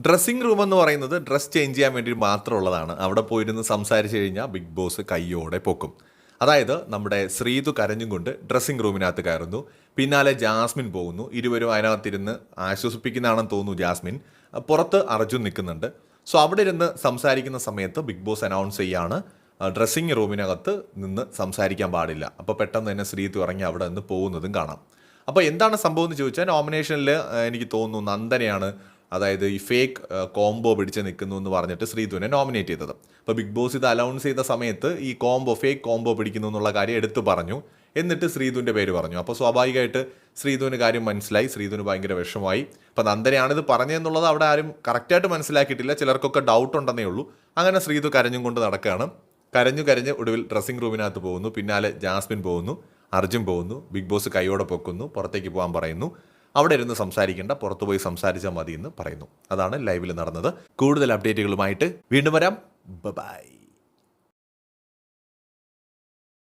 Dressing room എന്ന് പറയുന്നത് dress change ചെയ്യാൻ വേണ്ടി മാത്രമുള്ളതാണ്. അവിടെ പോയിരുന്ന് സംസാരിച്ചു കഴിഞ്ഞാൽ ബിഗ് ബോസ് കയ്യോടെ പൊക്കും. അതായത് നമ്മുടെ ശ്രീതു കരഞ്ഞും കൊണ്ട് ഡ്രസ്സിംഗ് റൂമിനകത്ത് കയറുന്നു. പിന്നാലെ ജാസ്മിൻ പോകുന്നു. ഇരുവരും അതിനകത്തിരുന്ന് ആശ്വസിപ്പിക്കുന്നതാണെന്ന് തോന്നുന്നു ജാസ്മിൻ. പുറത്ത് അർജുൻ നിൽക്കുന്നുണ്ട്. സോ അവിടെ ഇരുന്ന് സംസാരിക്കുന്ന സമയത്ത് ബിഗ് ബോസ് അനൗൺസ് ചെയ്യാണ് ഡ്രസ്സിംഗ് റൂമിനകത്ത് നിന്ന് സംസാരിക്കാൻ പാടില്ല. അപ്പോൾ പെട്ടെന്ന് തന്നെ ശ്രീതു ഇറങ്ങി അവിടെ നിന്ന് പോകുന്നതും കാണാം. അപ്പോൾ എന്താണ് സംഭവം എന്ന് ചോദിച്ചാൽ നോമിനേഷനിൽ എനിക്ക് തോന്നുന്നു നന്ദനയാണ് അതായത് ഈ ഫേക്ക് കോംബോ പിടിച്ച് നിൽക്കുന്നു എന്ന് പറഞ്ഞിട്ട് ശ്രീധുവിനെ നോമിനേറ്റ് ചെയ്തത്. അപ്പോൾ ബിഗ് ബോസ് ഇത് അലൗൺസ് ചെയ്ത സമയത്ത് ഈ കോംബോ ഫേക്ക് കോംബോ പിടിക്കുന്നു എന്നുള്ള കാര്യം എടുത്തു പറഞ്ഞു. എന്നിട്ട് ശ്രീധുവിന്റെ പേര് പറഞ്ഞു. അപ്പോൾ സ്വാഭാവികമായിട്ട് ശ്രീധുവിന് കാര്യം മനസ്സിലായി. ശ്രീധുവിന് ഭയങ്കര വിഷമമായി. അപ്പോൾ നന്ദനയാണിത് പറഞ്ഞതെന്നുള്ളത് അവിടെ ആരും കറക്റ്റായിട്ട് മനസ്സിലാക്കിയിട്ടില്ല. ചിലർക്കൊക്കെ ഡൗട്ട് ഉണ്ടെന്നേ ഉള്ളൂ. അങ്ങനെ ശ്രീധു കരഞ്ഞും കൊണ്ട് നടക്കുകയാണ്. കരഞ്ഞു കരഞ്ഞ് ഒടുവിൽ ഡ്രസ്സിംഗ് റൂമിനകത്ത് പോകുന്നു. പിന്നാലെ ജാസ്മിൻ പോകുന്നു. അർജുൻ പോകുന്നു. ബിഗ് ബോസ് കൈയോടെ പൊക്കുന്നു. പുറത്തേക്ക് പോകാൻ പറയുന്നു. അവിടെ ഇരുന്ന് സംസാരിക്കേണ്ട പുറത്തുപോയി സംസാരിച്ചാൽ മതി എന്ന് പറയുന്നു. അതാണ് ലൈവിൽ നടന്നത്. കൂടുതൽ അപ്ഡേറ്റുകളുമായിട്ട് വീണ്ടും വരാം. ബൈ